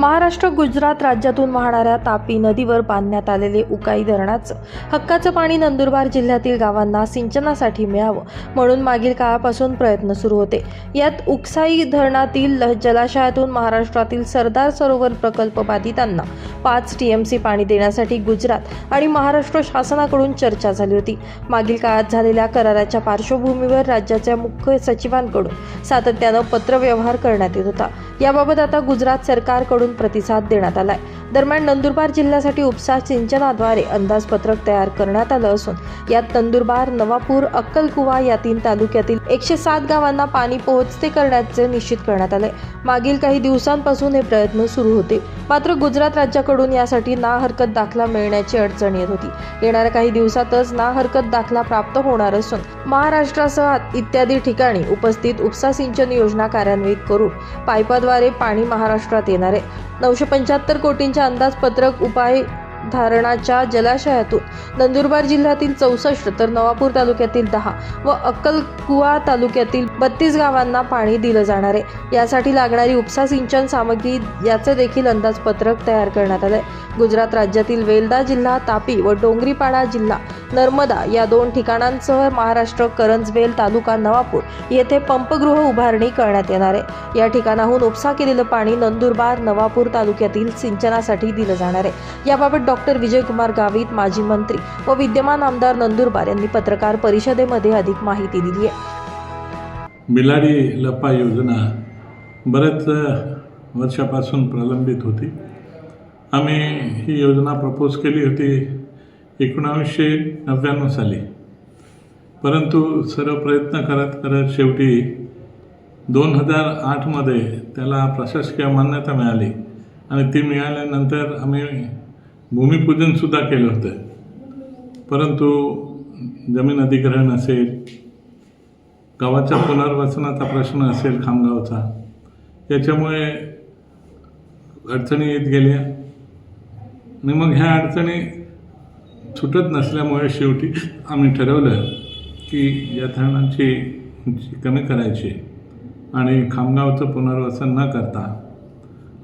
महाराष्ट्र गुजरात राज्यातून वाहणाऱ्या तापी नदीवर बांधण्यात आलेले उकाई धरणाचं हक्काचं पाणी नंदुरबार जिल्ह्यातील गावांना सिंचनासाठी मिळावं म्हणून मागील काळापासून प्रयत्न सुरू होते. यात उकसाई धरणातील ल- जलाशयातून महाराष्ट्रातील सरदार सरोवर प्रकल्प बाधितांना पाच टीएमसी पाणी देण्यासाठी गुजरात आणि महाराष्ट्र शासनाकडून चर्चा झाली होती. मागील काळात झालेल्या कराराच्या पार्श्वभूमीवर राज्याच्या मुख्य सचिवांकडून सातत्यानं पत्रव्यवहार करण्यात येत होता. याबाबत आता गुजरात सरकारकडून प्रतिसाद देण्यात आलाय. दरम्यान नंदुरबार जिल्ह्यासाठी उपसा सिंचनाद्वारे अंदाजपत्रक तयार करण्यात आलं असून यात नंदुरबार नवापूर अक्कलकुवा या तीन तालुक्यातील एकशे सात गावांना पाणी पोहोचते करण्याचे निश्चित करण्यात आले मागील काही दिवसांपासून हे प्रयत्न सुरू होते. मात्र गुजरात राज्याकडून यासाठी ना हरकत दाखला मिळण्याची अडचण येत होती. येणाऱ्या काही दिवसातच ना हरकत दाखला प्राप्त होणार असून महाराष्ट्रासह इत्यादी ठिकाणी उपस्थित उपसा सिंचन योजना कार्यान्वित करून पाईपाद्वारे पाणी महाराष्ट्रात येणार आहे. नऊशे पंच्याहत्तर कोटींच्या अंदाजपत्रक उपाय धारणाच्या जलाशयातून. नंदुरबार जिल्ह्यातील चौसष्ट तर नवापूर तालुक्यातील दहा व अक्कलकुवा तालुक्यातील बत्तीस गावांना पाणी दिलं जाणार आहे. यासाठी लागणारी उपसा सिंचन सामग्री याचं देखील अंदाजपत्रक तयार करण्यात आलंय. गुजरात राज्यातील वेलदा जिल्हा तापी व डोंगरीपाडा जिल्हा नर्मदा या दोन ठिकाणांसह महाराष्ट्र करंजवेल तालुका नवापूर येथे पंपगृह उभारणी करण्यात येणार आहे. या ठिकाणाहून उपसा केलेलं पाणी नंदुरबार नवापूर तालुक्यातील सिंचनासाठी दिलं जाणार आहे. याबाबत डॉक्टर विजयकुमार गावित माजी मंत्री व विद्यमान आमदार नंदुरबार यांनी पत्रकार परिषदेमध्ये अधिक माहिती दिली आहे. बिलाडी लपा योजना बऱ्याच वर्षापासून प्रलंबित होती. आम्ही ही योजना प्रपोज केली होती. एकोणावीसशे नव्याण्णव साली. परंतु सर्व प्रयत्न करत करत शेवटी दोन हजार आठमध्ये त्याला प्रशासकीय मान्यता मिळाली आणि ती मिळाल्यानंतर आम्ही भूमिपूजनसुद्धा केलं होतं. परंतु जमीन अधिग्रहण असेल गावाच्या पुनर्वसनाचा प्रश्न असेल खामगावचा याच्यामुळे अडचणी येत गेल्या. आणि मग ह्या अडचणी सुटत नसल्यामुळे शेवटी आम्ही ठरवलं की या धरणाची उंची कमी करायची आणि खामगावचं पुनर्वसन न करता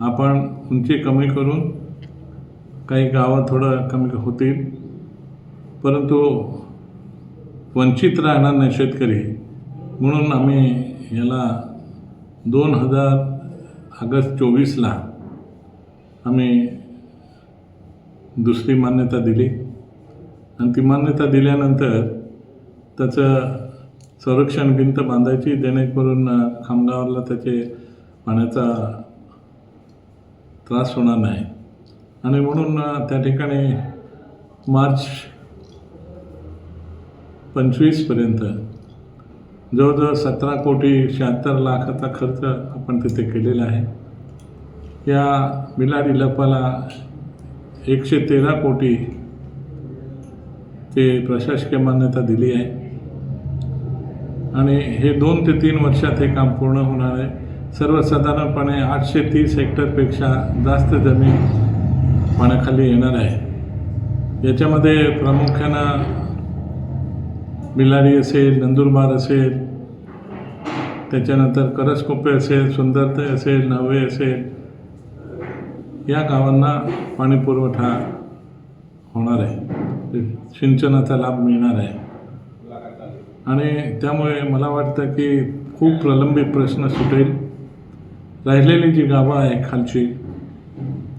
आपण उंची कमी करून काही गावं थोडं कमी होतील. परंतु वंचित राहणार नाही शेतकरी म्हणून आम्ही याला दोन हजार ऑगस्ट चोवीसला आम्ही दुसरी मान्यता दिली. आणि ती मान्यता दिल्यानंतर त्याचं संरक्षण भिंत बांधायची जेणेकरून खामगावाला त्याचे पाण्याचा त्रास होणार नाही. आणि म्हणून त्या ठिकाणी मार्च पंचवीसपर्यंत जवळजवळ सतरा कोटी शहात्तर लाखाचा खर्च आपण तिथे केलेला आहे. या बिलाडी लपाला एकशे तेरा कोटी ते प्रशासकीय मान्यता दिली आहे. आणि हे दोन ते तीन वर्षात हे काम पूर्ण होणार आहे. सर्वसाधारणपणे आठशे तीस हेक्टरपेक्षा जास्त जमीन पाण्याखाली येणार आहे. याच्यामध्ये प्रामुख्यानं बिलाडी असेल नंदुरबार असेल त्याच्यानंतर करसकोपे असेल सुंदरते असेल नवे असेल या गावांना पाणीपुरवठा होणार आहे. सिंचनाचा लाभ मिळणार आहे. आणि त्यामुळे मला वाटतं की खूप प्रलंबित प्रश्न सुटेल. राहिलेली जी गावं आहे खालची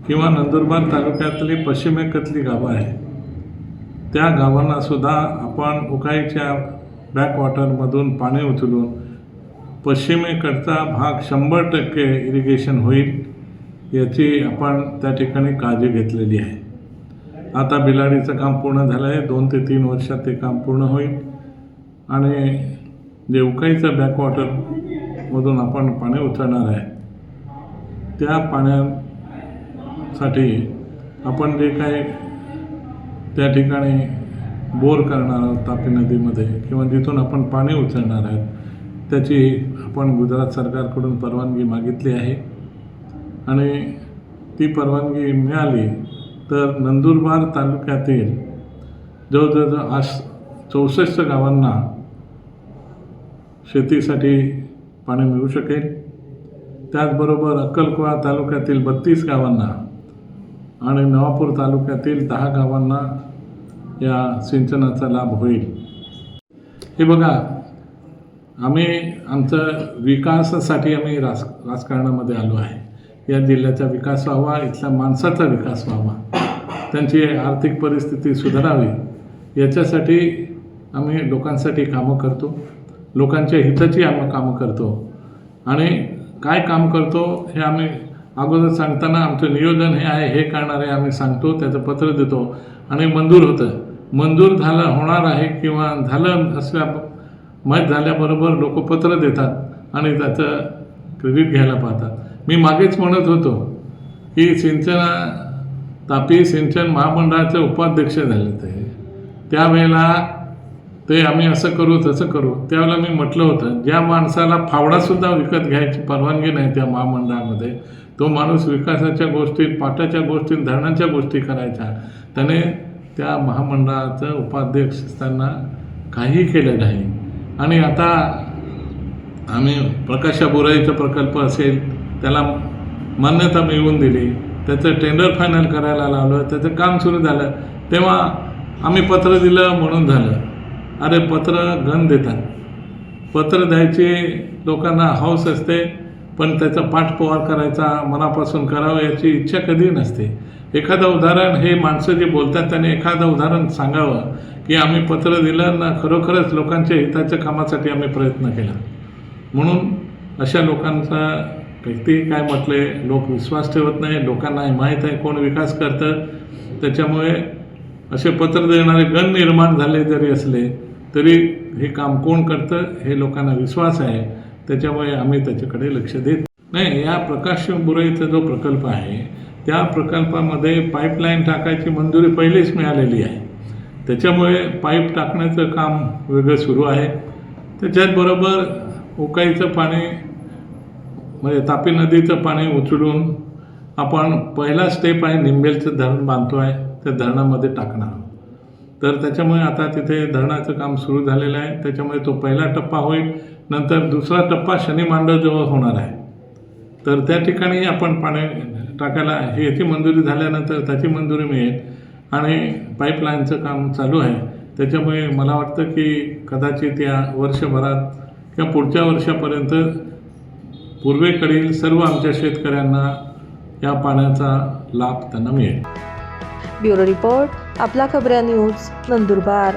किंवा नंदुरबार तालुक्यातली पश्चिमेकतली गावं आहे त्या गावांना सुद्धा आपण उकाईच्या बॅकवॉटरमधून पाणी उचलून पश्चिमेकडचा भाग शंभर टक्के इरिगेशन होईल याची आपण त्या ठिकाणी काळजी घेतलेली आहे. आता बिलाडीचं काम पूर्ण झालं आहे दोन ते तीन वर्षात ते काम पूर्ण होईल. आणि जे उकाईचं बॅकवॉटरमधून आपण पाणी उचलणार आहे. त्या पाण्यासाठी आपण जे काही त्या ठिकाणी बोर करणार आहोत तापी नदीमध्ये किंवा जिथून आपण पाणी उचलणार आहोत त्याची आपण गुजरात सरकारकडून परवानगी मागितली आहे. आणि ती परवानगी मिळाली तर नंदुरबार तालुक्यातील जवळजवळ आस चौसष्ट गावांना शेतीसाठी पाणी मिळू शकेल. त्याचबरोबर अक्कलकुवा तालुक्यातील बत्तीस गावांना आणि नवापूर तालुक्यातील दहा गावांना या सिंचनाचा लाभ होईल. हे बघा आम्ही आमचं विकासासाठी आम्ही राज राजकारणामध्ये आलो आहे. या जिल्ह्याचा विकास व्हावा इथल्या माणसाचा विकास व्हावा. त्यांची आर्थिक परिस्थिती सुधारावी. याच्यासाठी आम्ही लोकांसाठी कामं करतो. लोकांच्या हिताची आम्ही कामं करतो. आणि काय काम करतो हे आम्ही अगोदर सांगताना आमचं नियोजन हे आहे हे करणार आहे आम्ही सांगतो त्याचं पत्र देतो. आणि मंजूर होतं. मंजूर झालं होणार आहे किंवा झालं असल्या माहीत झाल्याबरोबर लोक पत्र देतात आणि त्याचं क्रेडिट घ्यायला पाहतात. मी मागेच म्हणत होतो की सिंचना तापी सिंचन महामंडळाचे उपाध्यक्ष झाले ते. त्यावेळेला ते आम्ही असं करू तसं करू. त्यावेळेला मी म्हटलं होतं ज्या माणसाला फावडासुद्धा विकत घ्यायची परवानगी नाही त्या महामंडळामध्ये तो माणूस विकासाच्या गोष्टीत पाटाच्या गोष्टीत धरणाच्या गोष्टी करायच्या त्याने त्या महामंडळाचं उपाध्यक्ष असताना काही केलं नाही. आणि आता आम्ही प्रकाशा बुराईचा प्रकल्प असेल त्याला मान्यता मिळवून दिली. त्याचं टेंडर फायनल करायला लावलं त्याचं काम सुरू झालं. तेव्हा आम्ही पत्र दिलं म्हणून झालं. अरे पत्र गण देतात. पत्र द्यायची लोकांना हौस असते पण त्याचा पाठपोवार करायचा मनापासून करावं याची इच्छा कधी नसते. एखादं उदाहरण हे माणसं जे बोलतात त्यांनी एखादं उदाहरण सांगावं की आम्ही पत्र दिलं ना खरोखरच लोकांच्या हिताच्या कामासाठी आम्ही प्रयत्न केला. म्हणून अशा लोकांचा व्यक्ती काय म्हटले लोक विश्वास ठेवत नाही लोकांना हे माहीत आहे कोण विकास करतं. त्याच्यामुळे असे पत्र देणारे गण निर्माण झाले जरी असले तरी हे काम कोण करतं हे लोकांना विश्वास आहे. त्याच्यामुळे आम्ही त्याच्याकडे लक्ष देत नाही. या प्रकाश बुराईचा जो प्रकल्प आहे त्या प्रकल्पामध्ये पाईपलाईन टाकायची मंजुरी पहिलेच मिळालेली आहे. त्याच्यामुळे पाईप टाकण्याचं काम वेगळं सुरू आहे. त्याच्याचबरोबर उकाईचं पाणी म्हणजे तापी नदीचं पाणी उचलून आपण पहिला स्टेप आहे निंबेलचं धरण बांधतो आहे त्या धरणामध्ये टाकणार तर त्याच्यामुळे आता तिथे धरणाचं काम सुरू झालेलं आहे. त्याच्यामुळे तो पहिला टप्पा होईल नंतर दुसरा टप्पा शनी मांडवजवळ होणार आहे. तर त्या ठिकाणी आपण पाणी टाकायला हे याची मंजुरी झाल्यानंतर त्याची मंजुरी मिळेल आणि पाईपलाईनचं काम चालू आहे. त्याच्यामुळे मला वाटतं की कदाचित या वर्षभरात किंवा पुढच्या वर्षापर्यंत पूर्वेकडील सर्व आमच्या शेतकऱ्यांना या पाण्याचा लाभ त्यांना मिळेल. ब्युरो रिपोर्ट आपला खबऱ्या न्यूज नंदुरबार.